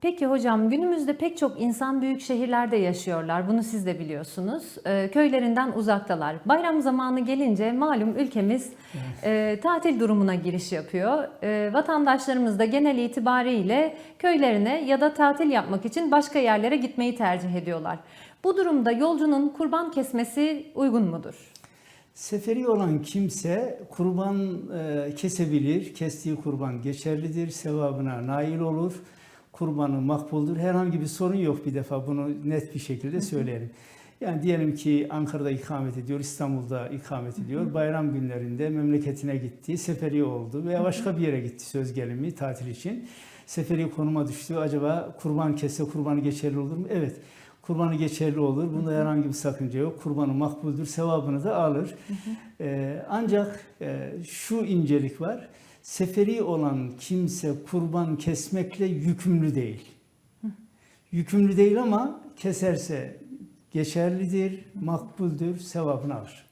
Peki hocam günümüzde pek çok insan büyük şehirlerde yaşıyorlar. Bunu siz de biliyorsunuz. Ee, köylerinden uzaktalar. Bayram zamanı gelince malum ülkemiz e, tatil durumuna giriş yapıyor. E, vatandaşlarımız da genel itibariyle köylerine ya da tatil yapmak için başka yerlere gitmeyi tercih ediyorlar. Bu durumda yolcunun kurban kesmesi uygun mudur? Seferi olan kimse kurban e, kesebilir. Kestiği kurban geçerlidir. Sevabına nail olur. Kurbanı makbuldür. Herhangi bir sorun yok bir defa. Bunu net bir şekilde söyleyelim. Yani diyelim ki Ankara'da ikamet ediyor, İstanbul'da ikamet ediyor. Bayram günlerinde memleketine gitti, seferi oldu veya başka bir yere gitti söz gelimi tatil için. Seferi konuma düştü. Acaba kurban kesse kurbanı geçerli olur mu? Evet. Kurbanı geçerli olur. Bunda herhangi bir sakınca yok. Kurbanı makbuldür. Sevabını da alır. Ee, ancak e, şu incelik var. Seferi olan kimse kurban kesmekle yükümlü değil. Yükümlü değil ama keserse geçerlidir, makbuldür, sevabını alır.